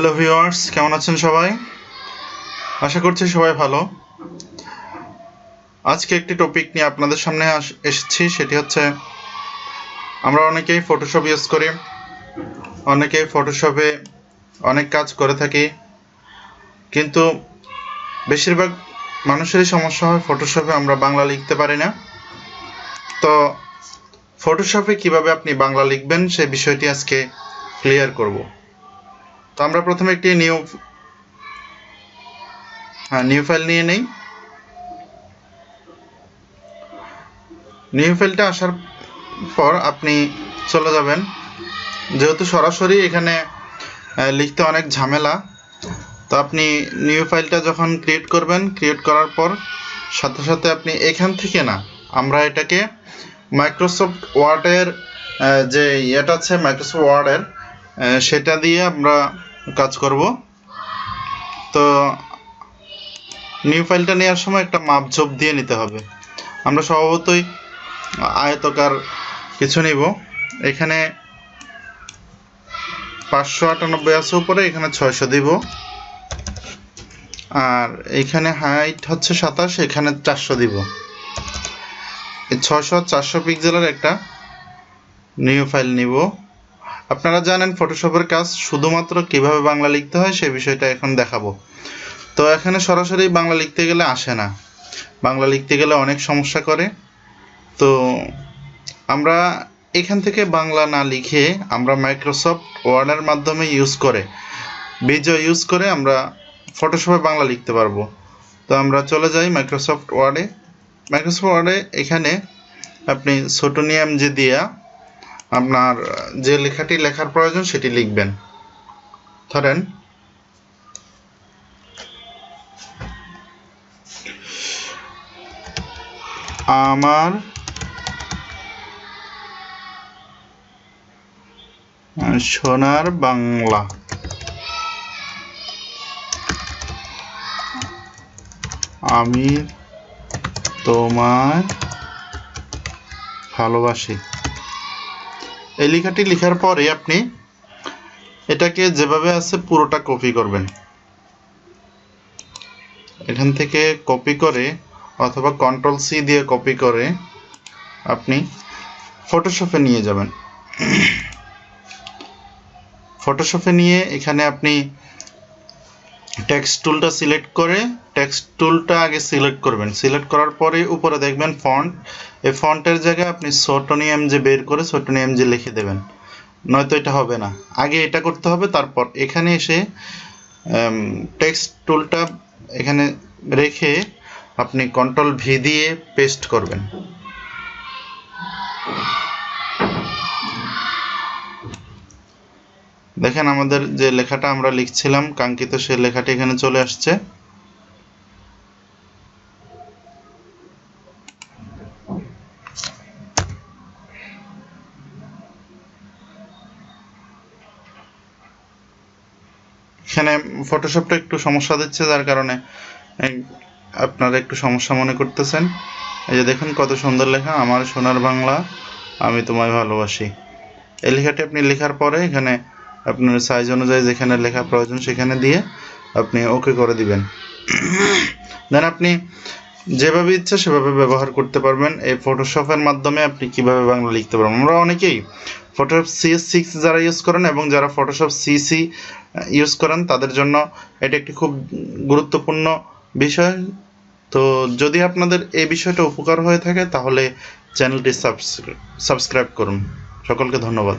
Hello viewers, কেমন আছেন সবাই? আশা করছি সবাই ভালো। আজকে একটি টপিক নিয়ে আপনাদের সামনে এসেছি, সেটি হচ্ছে আমরা অনেকেই ফটোশপ ইউজ করি, অনেকেই ফটোশপে অনেক কাজ করে থাকি, কিন্তু বেশিরভাগ মানুষেরই সমস্যা হয় ফটোশপে আমরা বাংলা লিখতে পারি না। তো ফটোশপে কীভাবে আপনি বাংলা লিখবেন সেই বিষয়টি আজকে ক্লিয়ার করব। তো আমরা প্রথমে একটি নিউ হ্যাঁ নিউ ফাইল নিয়ে নেই। নিউ ফাইলটা আসার পর আপনি চলে যাবেন। যেহেতু সরাসরি এখানে লিখতে অনেক ঝামেলা, তো আপনি নিউ ফাইলটা যখন ক্রিয়েট করবেন ক্রিয়েট করার পর সাথে সাথে আপনি এখান থেকে না, আমরা এটাকে মাইক্রোসফট ওয়ার্ডের যে ইয়েটা আছে মাইক্রোসফট ওয়ার্ডের সেটা দিয়ে আমরা কাজ করব। তো নিউ ফাইলটা নেওয়ার সময় একটা মাপ ঝোপ দিয়ে নিতে হবে। আমরা স্বভাবতই আয়তকার কিছু নিব। এখানে পাঁচশো আটানব্বই আছে উপরে, এখানে ছয়শো দিব। আর এখানে হাইট হচ্ছে সাতাশ, এখানে চারশো দিব। ছশো চারশো পিক্সেলের একটা নিউ ফাইল নিব। আপনারা জানেন ফটোশপের কাজ শুধুমাত্র কীভাবে বাংলা লিখতে হয় সেই বিষয়টা এখন দেখাবো। তো এখানে সরাসরি বাংলা লিখতে গেলে আসে না। বাংলা লিখতে গেলে অনেক সমস্যা করে। তো আমরা এখান থেকে বাংলা না লিখে আমরা মাইক্রোসফট ওয়ার্ডের মাধ্যমে ইউজ করে বিজয় ইউজ করে আমরা ফটোশপে বাংলা লিখতে পারব। তো আমরা চলে যাই মাইক্রোসফট ওয়ার্ডে মাইক্রোসফট ওয়ার্ডে এখানে আপনি সোটোনিয়াম যে দিয়া আপনার যে লেখাটি লেখার প্রয়োজন সেটি লিখবেন। ধরেন আমার সোনার বাংলা। আমি তোমায় ভালোবাসি। এই লেখাটি লেখার পরে আপনি এটাকে যেভাবে আছে পুরোটা কপি করবেন। এখান থেকে কপি করে অথবা কন্ট্রোল সি দিয়ে কপি করে আপনি ফটোশপে নিয়ে যাবেন। ফটোশপে নিয়ে এখানে আপনি টেক্সট টুলটা সিলেক্ট করে টেক্সট টুলটা আগে সিলেক্ট করবেন। সিলেক্ট করার পরে উপরে দেখবেন ফন্ট এই ফন্টের জায়গায় আপনি সোটোনিয়াম যে বের করে সোটোনিয়াম যে লিখে দেবেন। নয়তো এটা হবে না। আগে এটা করতে হবে, তারপর এখানে এসে টেক্সট টুলটা এখানে রেখে আপনি কন্ট্রোল ভি দিয়ে পেস্ট করবেন। দেখেন আমাদের যে লেখাটা আমরা লিখছিলাম, কাঙ্ক্ষিত সে লেখাটি এখানে চলে আসছে। এখানে ফটোশপটা একটু সমস্যা দিচ্ছে, যার কারণে আপনারা একটু সমস্যা মনে করতেছেন। এই যে দেখুন কত সুন্দর লেখা, আমার সোনার বাংলা, আমি তোমায় ভালোবাসি। এই লেখাটি আপনি লেখার পরে এখানে আপনার সাইজ অনুযায়ী যেখানে লেখা প্রয়োজন সেখানে দিয়ে আপনি ওকে করে দিবেন। দেন আপনি যেভাবে ইচ্ছা সেভাবে ব্যবহার করতে পারবেন। এই ফটোশপের মাধ্যমে আপনি কীভাবে বাংলা লিখতে পারবেন? আমরা অনেকেই ফটোশপ সিএস সিক্স যারা ইউজ করেন এবং যারা ফটোশপ সিসি ইউজ করেন, তাদের জন্য এটি একটি খুব গুরুত্বপূর্ণ বিষয়। তো যদি আপনাদের এই বিষয়টা উপকার হয়ে থাকে, তাহলে চ্যানেলটি সাবস্ক্রাইব করুন। সকলকে ধন্যবাদ।